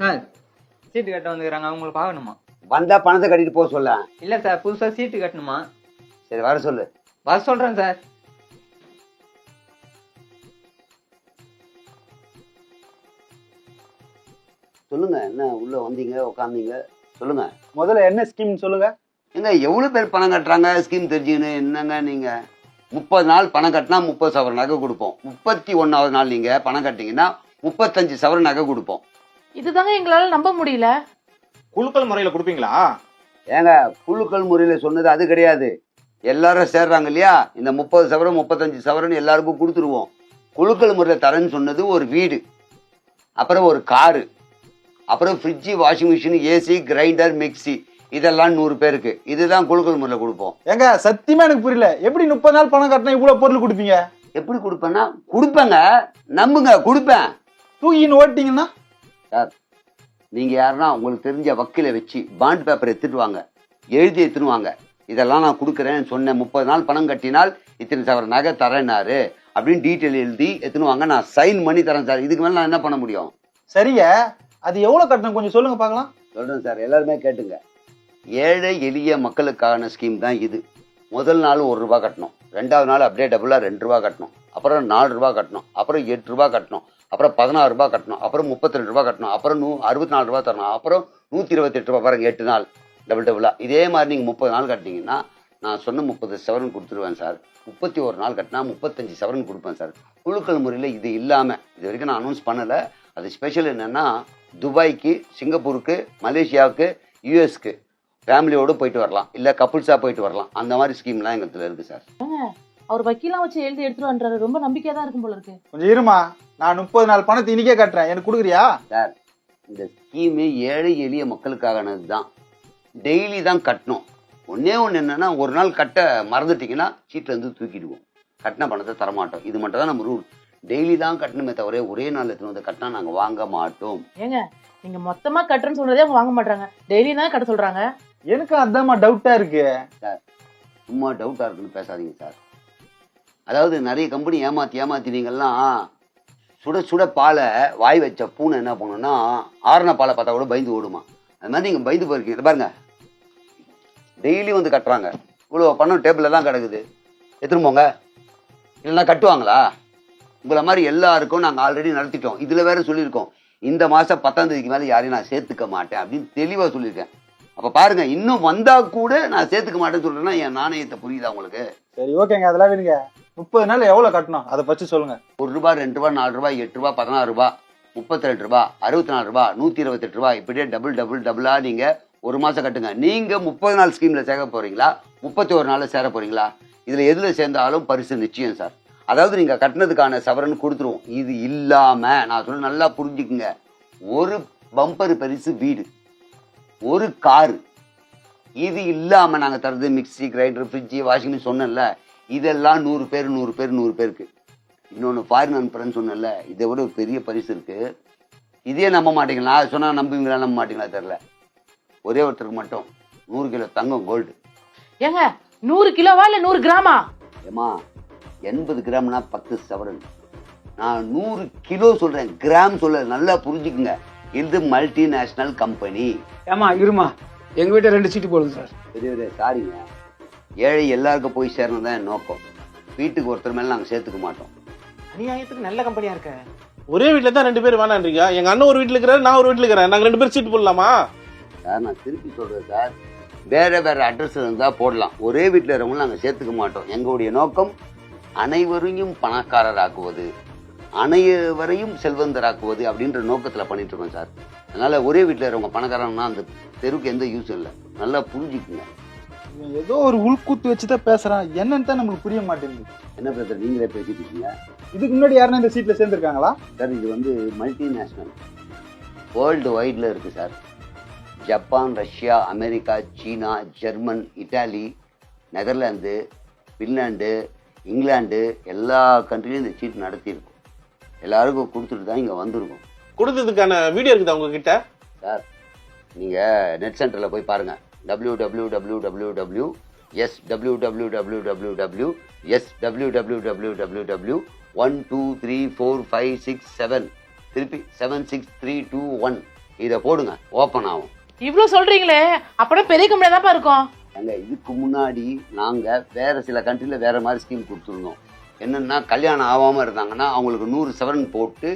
Sir சீட்டு கட்ட வந்துக்கிறாங்க அவங்களை பார்க்கணுமா? வந்தா பணத்தை கட்டிட்டு போக சொல்ல. இல்லை சார் புதுசாக சீட்டு கட்டணுமா? சரி வர சொல்லு. வர சொல்கிறேன் சார். சொல்லுங்க என்ன உள்ள வந்தீங்க உட்காந்தீங்க சொல்லுங்க. முதல்ல என்ன ஸ்கீம் சொல்லுங்க? ஏங்க எவ்வளவு பேர் பணம் கட்டுறாங்க? ஸ்கீம் தெரிஞ்சுக்கின்னு என்னங்க நீங்க? முப்பது நாள் பணம் கட்டினா முப்பது சவரன் நகை கொடுப்போம். முப்பத்தி ஒன்னாவது நாள் நீங்க பணம் கட்டிங்கன்னா முப்பத்தஞ்சு சவரன் நகை கொடுப்போம். இதுதாங்க எங்களால நம்ப முடியல. குலுக்கல் முறையில கொடுப்பீங்களா? ஏங்க குழுக்கள் முறையில சொன்னது அது கிடையாது. எல்லாரும் சேர்றாங்க இல்லையா? இந்த முப்பது சவரன் முப்பத்தஞ்சு சவரன் எல்லாருக்கும் கொடுத்துருவோம். குழுக்கள் முறையில் தரேன்னு சொன்னது ஒரு வீடு அப்புறம் ஒரு காரு அப்புறம் fridge washing machine AC grinder mixie இதெல்லாம் நூறு பேருக்கு. இதுதான் குழுக்கள் முறையில் கொடுப்போம். ஏங்க சத்தியமா எனக்கு புரியல. எப்படி முப்பது நாள் பணம் கட்டினா இவ்வளவு பொருள் கொடுப்பீங்க? எப்படி கொடுப்பேன்னா கொடுப்பேங்க. நம்புங்க கொடுப்பேன். தூக்கின்னு ஓட்டிங்கன்னா? சார் நீங்க யாருன்னா உங்களுக்கு தெரிஞ்ச வக்கீலை வச்சு பாண்ட் பேப்பர் எடுத்துட்டு வாங்க எழுதி எடுத்துன்னு வாங்க இதெல்லாம் நான் கொடுக்குறேன்னு சொன்னேன். முப்பது நாள் பணம் கட்டினால் இத்தனை சவர நகை தரேனாரு அப்படின்னு டீட்டெயில் எழுதி எடுத்துன்னு வாங்க நான் சைன் பண்ணி தரேன் சார். இதுக்கு மேலே நான் என்ன பண்ண முடியும்? சரிங்க. அது எவ்வளவு கட்டணும்? கொஞ்சம் சொல்லுங்க பார்க்கலாம். சொல்றேன் சார். எல்லாருமே கேட்டுங்க. ஏழை எளிய மக்களுக்கான ஸ்கீம் தான் இது. முதல் நாள் ஒரு ரூபா கட்டணும். ரெண்டாவது நாள் அப்படியே டபுளாக ரெண்டு ரூபா கட்டணும். அப்புறம் நாலு ரூபா கட்டணும். அப்புறம் எட்டு ரூபா கட்டணும். அப்புறம் பதினாறு ரூபாய் கட்டணும் அப்புறம் முப்பத்தி ரெண்டு ரூபா கட்டணும் அப்புறம் நூ அறுபத்தி நாலு ரூபா தரணும் அப்புறம் நூற்றி இருபத்தெட்டு ரூபா பாருங்க எட்டு நாள் டபுள் டபுளாக இதே மாதிரி நீங்கள் முப்பது நாள் கட்டினீங்கன்னா நான் சொன்ன முப்பது சவரன் கொடுத்துருவேன் சார். முப்பத்தி ஒரு நாள் கட்டினா முப்பத்தஞ்சு சவரன் கொடுப்பேன் சார். குழுக்கள் முறையில் இது இல்லாமல் இது வரைக்கும் நான் அனௌன்ஸ் பண்ணலை. அது ஸ்பெஷல் என்னென்னா துபாய்க்கு சிங்கப்பூருக்கு மலேசியாவுக்கு யூஎஸ்க்கு ஃபேமிலியோடு போயிட்டு வரலாம். இல்லை கப்புள்ஸாக போயிட்டு வரலாம். அந்த மாதிரி ஸ்கீம்லாம் எங்களுக்கு இருக்குது சார். அவர் வக்கீலாம் வச்சு எழுதி எடுத்துட்டு வந்துறாரு ரொம்ப நம்பிக்கையா தான் இருக்கும் போல இருக்கு. கொஞ்சம் இருமா. நான் முப்பது நாள் பணத்தை இன்னைக்கே கட்டுறேன். எனக்கு கொடுக்குறியா? சார் இந்த ஸ்கீமு ஏழை எளிய மக்களுக்கானது தான். டெய்லி தான் கட்டணும். ஒன்றே ஒன்று என்னன்னா ஒரு நாள் கட்ட மறந்துட்டீங்கன்னா சீட்டில் இருந்து தூக்கிடுவோம். கட்டின பணத்தை தரமாட்டோம். இது மட்டும் தான் நம்ம ரூல் டெய்லி தான் கட்டணுமே தவிர ஒரே நாள் எடுத்துன்னு வந்து கட்டினா நாங்கள் வாங்க மாட்டோம். ஏங்க நீங்க மொத்தமா கட்டுறேன்னு சொல்றதே அவங்க வாங்க மாட்டாங்க டெய்லி தான் கட்ட சொல்றாங்க? எனக்கு அதாம்மா டவுட்டா இருக்கு. சும்மா டவுட்டாக இருக்குன்னு பேசாதீங்க சார். அதாவது நிறைய கம்பெனி ஏமாற்றி ஏமாத்தி சுட சுட பாலை வாய் வச்ச பூனை என்ன பண்ணுன்னா ஆறுன பாலை பார்த்தா கூட பயந்து ஓடுமா? அது மாதிரி நீங்கள் பயந்து போயிருக்கீங்க. பாருங்க. டெய்லி வந்து கட்டுறாங்க. இவ்வளோ பணம் டேபிளில் தான் கிடக்குது. எடுத்துன்னு போங்க. இல்லைன்னா கட்டுவாங்களா? உங்களை மாதிரி எல்லாருக்கும் நாங்கள் ஆல்ரெடி நடத்திட்டோம். இதில் வேற சொல்லியிருக்கோம். இந்த மாதம் பத்தாம் தேதிக்கு மேலே யாரையும் நான் சேர்த்துக்க மாட்டேன் அப்படின்னு தெளிவாக சொல்லியிருக்கேன். அப்போ பாருங்க இன்னும் வந்தா கூட நான் சேர்த்துக்க மாட்டேன்னு சொல்றேன்னா என் நாணயத்தை புரியுதா உங்களுக்கு? சரி ஓகேங்க அதெல்லாம் வேணுங்க முப்பது நாள் எவ்வளவு கட்டணும்? அதை பற்றி சொல்லுங்க. ஒரு ரூபா ரெண்டு ரூபா நாலு ரூபா எட்டு ரூபா பதினாறு ரூபா முப்பத்தி ரெண்டு ரூபா அறுபத்தி நாலு ரூபா நூற்றி இருபத்தெட்டு ரூபா இப்படியே டபுள் டபுள் டபுளாக நீங்கள் ஒரு மாதம் கட்டுங்க. நீங்கள் முப்பது நாள் ஸ்கீமில் சேர போகிறீங்களா முப்பத்தி ஒரு நாளில் சேர போகிறீங்களா இதில் எதில் சேர்ந்தாலும் பரிசு நிச்சயம் சார் அதாவது நீங்கள் கட்டினதுக்கான சவரன் கொடுத்துருவோம். இது இல்லாமல் நான் சொல்ல நல்லா புரிஞ்சுக்குங்க. ஒரு பம்பர் பரிசு வீடு ஒரு காரு இது இல்லாமல் நாங்கள் தரது mixie grinder fridge washing machine சொன்னேன்ல இதெல்லாம் நூறு பேர் நூறு பேர் நூறு பேருக்கு. இன்னொன்று ஃபாரின் அனுப்புறேன்னு சொன்னேன்ல இதை விட ஒரு பெரிய பரிசு இருக்கு. இதே நம்ப மாட்டீங்களா? நான் சொன்னால் நம்புவீங்களா நம்ப மாட்டீங்களா தெரில ஒரே ஒருத்தருக்கு மட்டும் நூறு கிலோ தங்கம் கோல்டு ஏங்க நூறு கிலோவா இல்ல நூறு கிராமா? ஏமா எண்பது கிராம்னா பத்து சவரன். நான் நூறு கிலோ சொல்கிறேன் கிராம் சொல்ல நல்லா புரிஞ்சுக்குங்க. இது மல்டிநேஷ்னல் கம்பெனி ஏமா இருமா எங்கள் வீட்டை ரெண்டு சீட்டு போடுங்க சார். பெரியவரே சாரிங்க ஏழை எல்லாருக்கும் போய் சேரணும் தான் என் நோக்கம். வீட்டுக்கு ஒருத்தர் மேலே நாங்கள் சேர்த்துக்க மாட்டோம். அநியாயத்துக்கு நல்ல கம்பெனியாக இருக்க. ஒரே வீட்ல தான் ரெண்டு பேர் வேணான்றீங்க? எங்க அண்ணன் ஒரு வீட்ல இருக்கிறாரு நான் ஒரு வீட்ல இருக்கிறேன். நாங்க ரெண்டு பேரும் சீட்டு போடலாமா? சார் நான் திருப்பி சொல்கிறேன் சார். வேற வேற அட்ரஸ் இருந்தால் போடலாம். ஒரே வீட்டில் இருக்கிறவங்களும் நாங்கள் சேர்த்துக்க மாட்டோம். எங்களுடைய நோக்கம் அனைவரையும் பணக்காரராக்குவது அனைவரையும் செல்வந்தராக்குவது அப்படின்ற நோக்கத்தில் பண்ணிட்டு இருக்கோம் சார். அதனால ஒரே வீட்டில் இருக்கிறவங்க பணக்காரங்கன்னா அந்த தெருவுக்கு எந்த யூஸும் இல்லை. நல்லா புரிஞ்சுக்குங்க. இவன் ஏதோ ஒரு உள்கூத்து வச்சுதான் பேசுறான். என்னன்னு தான் நம்மளுக்கு புரிய மாட்டேங்குது. என்ன பிரதர் நீங்களே பேசிட்டு இருக்கீங்க இதுக்கு முன்னாடி யாருன்னா இந்த சீட்ல சேர்ந்திருக்காங்களா? சார் இது வந்து மல்டிநேஷ்னல் வேர்ல்டு வைடில் இருக்குது sir. Japan Russia America China German Italy Netherlands Finland England எல்லா கண்ட்ரிலையும் இந்த சீட் நடத்தியிருக்கோம். எல்லாருக்கும் கொடுத்துட்டு தான் இங்கே வந்திருக்கோம். கொடுத்ததுக்கான வீடியோ இருக்குதா உங்ககிட்ட? சார் நீங்கள் நெட் சென்டரில் போய் பாருங்கள் W W W W W S W W W W W S W W W W W one two three four five six seven திருப்பி seven six three two one இதை போடுங்க. Open ஆகும். இவ்வளவு சொல்றீங்களே அப்பனா பெரிய கம்பெனியா தான்ப்பா இருக்கும். அங்க இதுக்கு முன்னாடி நாங்க வேற சில கண்ட்ரில வேற மாதிரி ஸ்கீம் கொடுத்துருந்தோம். என்னன்னா கல்யாணம் ஆகாம இருந்தாங்கன்னா அவங்களுக்கு நூறு சவரன் போட்டு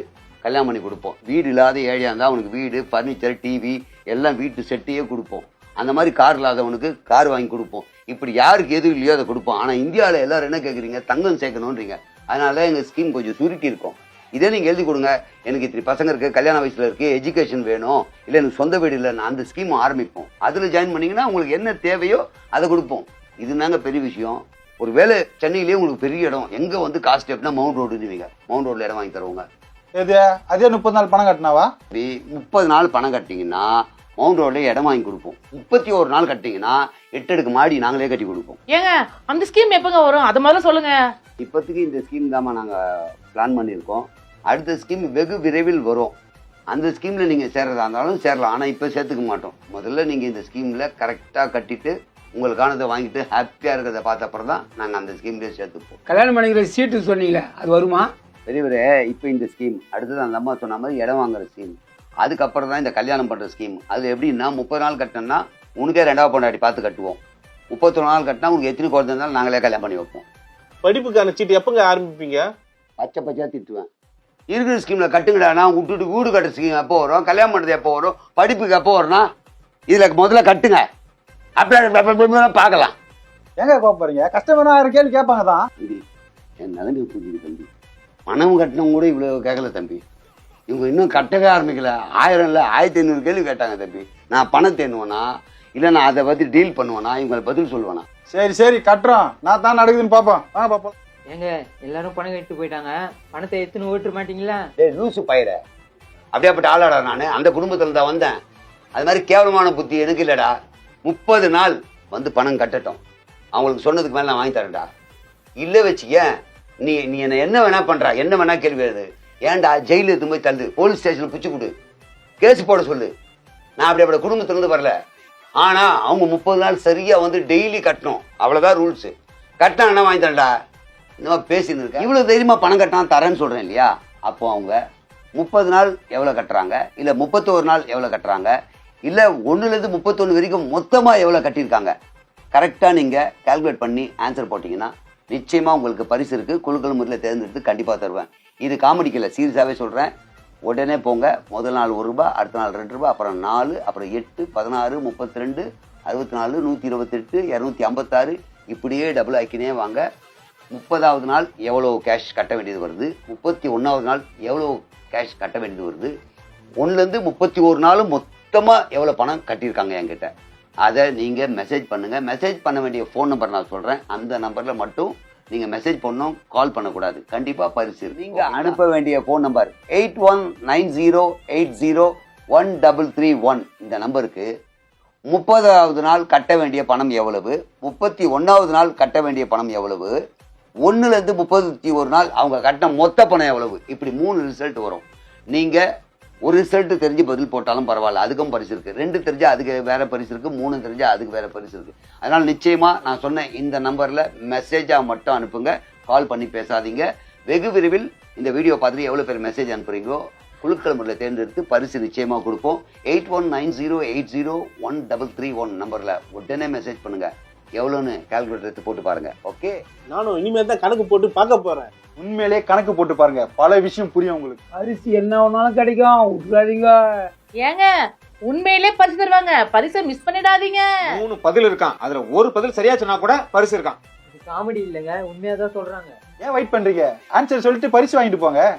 கல்யாணம் பண்ணி கொடுப்போம். வீடு இல்லாத ஏழையா இருந்தா அவனுக்கு வீடு ஃபர்னிச்சர் டிவி எல்லாம் வீட்டு செட்டையே கொடுப்போம். அந்த மாதிரி கார் இல்லாதவனுக்கு கார் வாங்கி கொடுப்போம். இப்படி யாருக்கு எது இல்லையோ அதை கொடுப்போம். ஆனா இந்தியாவில் எல்லாரும் என்ன கேட்குறீங்க தங்கம் சேர்க்கணுன்றீங்க அதனால எங்க ஸ்கீம் கொஞ்சம் சுருக்கி இருக்கும். இதே நீங்க எழுதி கொடுங்க. எனக்கு இத்தனை பசங்க இருக்கு கல்யாண வயசுல இருக்கு எஜுகேஷன் வேணும். இல்ல எனக்கு சொந்த வீடு இல்லை நான் அந்த ஸ்கீம் ஆரம்பிப்போம். அதுல ஜாயின் பண்ணீங்கன்னா உங்களுக்கு என்ன தேவையோ அதை கொடுப்போம். இதுதாங்க பெரிய விஷயம். ஒரு வேலை சென்னையிலேயே உங்களுக்கு பெரிய இடம். எங்க வந்து காஸ்ட் எப்படின்னா மவுண்ட் ரோடுன்னு மவுண்ட் ரோட்ல இடம் வாங்கி தருவாங்க. எது? அதே முப்பது நாள் பணம் கட்டினாவா? இப்படி முப்பது நாள் பணம் கட்டிங்கன்னா மவுண்ட் ரோட்ல இடம் வாங்கி கொடுப்போம். முப்பத்தி ஒரு நாள் கட்டிங்கன்னா எட்டு அடுக்கு மாடி நாங்களே கட்டி கொடுப்போம். ஏங்க அந்த ஸ்கீம் எப்பங்க வரும்? அது முதல்ல சொல்லுங்க. இப்போதைக்கு இந்த ஸ்கீம் தாம்மா நாங்கள் பிளான் பண்ணியிருக்கோம். அடுத்த ஸ்கீம் வெகு விரைவில் வரும். அந்த ஸ்கீமில் நீங்கள் சேர்றதா இருந்தாலும் சேரலாம். ஆனால் இப்போ சேர்த்துக்க மாட்டோம். முதல்ல நீங்கள் இந்த ஸ்கீமில் கரெக்டாக கட்டிட்டு உங்களுக்கானதை வாங்கிட்டு ஹாப்பியாக இருக்கிறத பார்த்த அப்புறம் தான் நாங்கள் அந்த ஸ்கீம்லேயே சேர்த்துப்போம். கல்யாணம் பண்ணிக்கிற சீட்டு சொன்னீங்களே அது வருமா? பெரியவரே இப்போ இந்த ஸ்கீம் அடுத்தது அந்த அம்மா சொன்ன மாதிரி இடம் வாங்குற ஸ்கீம் அதுக்கப்புறம் தான் இந்த கல்யாணம் பண்ணுற ஸ்கீம் அது எப்படின்னா முப்பது நாள் கட்டினோம்னா உனக்கே ரெண்டாவது பொண்டாட்டி பார்த்து கட்டுவோம். முப்பத்தொரு நாள் கட்டினா உனக்கு எத்தனை குழந்தை இருந்தாலும் நாங்களே கல்யாணம் பண்ணி வைப்போம். படிப்புக்கான சீட்டு எப்பங்க ஆரம்பிப்பீங்க? பச்சை பச்சையா திட்டுவேன். இருக்கிற ஸ்கீம்ல கட்டுங்கடானா விட்டுட்டு வீடு கட்டுற ஸ்கீம் எப்போ வரும்? கல்யாணம் பண்ணுறது எப்போ வரும்? படிப்புக்கு எப்போ வரும்னா இதுல முதல்ல கட்டுங்க. அப்படியே பார்க்கலாம். எங்க கோப்பறீங்க கஸ்டமர் ஆயிரம் கேள்வி கேட்பாங்க தான். தம்பி என் நிலைமை புரிஞ்சுது தம்பி. பணம் கட்டினவங்க கூட இவ்வளோ கேட்கல தம்பி. இவங்க இன்னும் கட்டவே ஆரம்பிக்கல. ஆயிரம் இல்லை ஆயிரத்தி ஐநூறு கேள்வி கேட்டாங்க தம்பி. நான் பணம் தேணுவேனா இல்லை நான் அதை பற்றி டீல் பண்ணுவேனா? இவங்களை பதில் சொல்லுவேனா? சரி சரி கட்டுறோம். நான் தான் நடக்குதுன்னு பாப்போம். வாங்க பாப்போம். ஏங்க எல்லாரும் பணம் கட்டிட்டு போயிட்டாங்க. பணத்தை எடுத்துன்னு ஓட்டு மாட்டீங்களா? டேய் லூசு பயிர. அப்படியாப்பட்ட ஆளாடா நான். அந்த குடும்பத்தில் தான் வந்தேன். அது மாதிரி கேவலமான புத்தி எனக்கு இல்லைடா. முப்பது நாள் வந்து பணம் கட்டட்டும். அவங்களுக்கு சொன்னதுக்கு மேலே நான் வாங்கி தரேன்டா. இல்லை வச்சுக்க நீ நீ என்ன என்ன வேணா பண்றா? என்ன வேணா கேள்வி எழுது. ஏன்டா ஜெயிலில் எடுத்து போய் தள்ளு? போலீஸ் ஸ்டேஷனில் பிச்சு கொடு. கேஸ் போட சொல்லு. நான் அப்படி அப்படி குடும்பத்திலேருந்து வரல. ஆனால் அவங்க முப்பது நாள் சரியாக வந்து டெய்லி கட்டணும். அவ்வளோதான் ரூல்ஸு கட்டினா வாங்கி தரேன்டா? இந்த மாதிரி பேசின்னு இருக்கேன். இவ்வளவு பணம் கட்டினா தரேன்னு சொல்கிறேன் இல்லையா? அப்போ அவங்க முப்பது நாள் எவ்வளோ கட்டுறாங்க? இல்லை முப்பத்தோரு நாள் எவ்வளோ கட்டுறாங்க? இல்லை ஒன்றுலேருந்து முப்பத்தொன்று வரைக்கும் மொத்தமாக எவ்வளோ கட்டியிருக்காங்க? கரெக்டாக நீங்கள் கால்குலேட் பண்ணி ஆன்சர் போட்டிங்கன்னா நிச்சயமாக உங்களுக்கு பரிசு இருக்குது குழுக்கள் முறையில் தேர்ந்தெடுத்து கண்டிப்பாக தருவேன். இது காமெடிக்கு இல்லை சீரியஸாகவே சொல்கிறேன் உடனே போங்க முதல் நாள் ஒரு ரூபாய் அடுத்த நாள் ரெண்டு ரூபாய் அப்புறம் நாலு அப்புறம் எட்டு பதினாறு முப்பத்தி ரெண்டு அறுபத்தி நாலு நூற்றி இருபத்தெட்டு இரநூத்தி ஐம்பத்தாறு இப்படியே டபுள் ஆக்கினே வாங்க. முப்பதாவது நாள் எவ்வளோ கேஷ் கட்ட வேண்டியது வருது? முப்பத்தி ஒன்றாவது நாள் எவ்வளோ கேஷ் கட்ட வேண்டியது வருது? ஒன்றுலேருந்து முப்பத்தி ஒரு நாளும் மொத்தமாக எவ்வளோ பணம் கட்டியிருக்காங்க என்கிட்ட. அதை நீங்கள் மெசேஜ் பண்ணுங்கள் மெசேஜ் பண்ண வேண்டிய ஃபோன் நம்பர் நான் சொல்கிறேன் அந்த நம்பரில் மட்டும் நீங்கள் மெசேஜ் பண்ணணும் கால் பண்ணக்கூடாது. கண்டிப்பாக பரிசு நீங்கள் அனுப்ப வேண்டிய phone number eight one nine zero eight zero one double three one இந்த நம்பருக்கு முப்பதாவது நாள் கட்ட வேண்டிய பணம் எவ்வளவு? முப்பத்தி ஒன்றாவது நாள் கட்ட வேண்டிய பணம் எவ்வளவு? ஒன்றுலேருந்து முப்பத்தி ஒரு நாள் அவங்க கட்டின மொத்த பணம் எவ்வளவு? இப்படி மூணு ரிசல்ட் வரும். நீங்கள் ஒரு ரிசல்ட் தெரிஞ்சு பதில் போட்டாலும் பரவாயில்ல. அதுக்கும் பரிசு இருக்குது ரெண்டு தெரிஞ்சால் அதுக்கு வேற பரிசு இருக்குது மூணு தெரிஞ்சால் அதுக்கு வேற பரிசு இருக்குது அதனால் நிச்சயமாக நான் சொன்னேன் இந்த நம்பரில் மெசேஜாக மட்டும் அனுப்புங்க. கால் பண்ணி பேசாதீங்க. வெகு விரைவில் இந்த வீடியோ பார்த்துட்டு எவ்வளோ பேர் மெசேஜ் அனுப்புறீங்களோ குழுக்கள் முறையில் தேர்ந்தெடுத்து பரிசு நிச்சயமாக கொடுப்போம். Eight one nine zero eight zero one double three one நம்பரில் உடனே மெசேஜ் பண்ணுங்க. எவ்வளோன்னு கால்குலேட்டர் எடுத்து போட்டு பாருங்க. ஓகே நானும் இனிமேல் தான் கணக்கு போட்டு பார்க்க போறேன். உண்மையிலே கணக்கு போட்டு பாருங்க. பல விஷயம் புரியும் உங்களுக்கு. அரிசி என்ன ஒன்னாலும் கிடைக்கும். விட்டுறாதீங்க. ஏங்க உண்மையிலே பரிசு தருவாங்க. பரிசை மிஸ் பண்ணிடாதீங்க. மூணு பதில் இருக்கான். அதுல ஒரு பதில் சரியா சொன்னா கூட பரிசு இருக்கான். காமெடி இல்லைங்க. உண்மையா தான் சொல்றாங்க. ஏன் வெயிட் பண்றீங்க? ஆன்சர் சொல்லிட்டு பரிசு வாங்கிட்டு போங்க.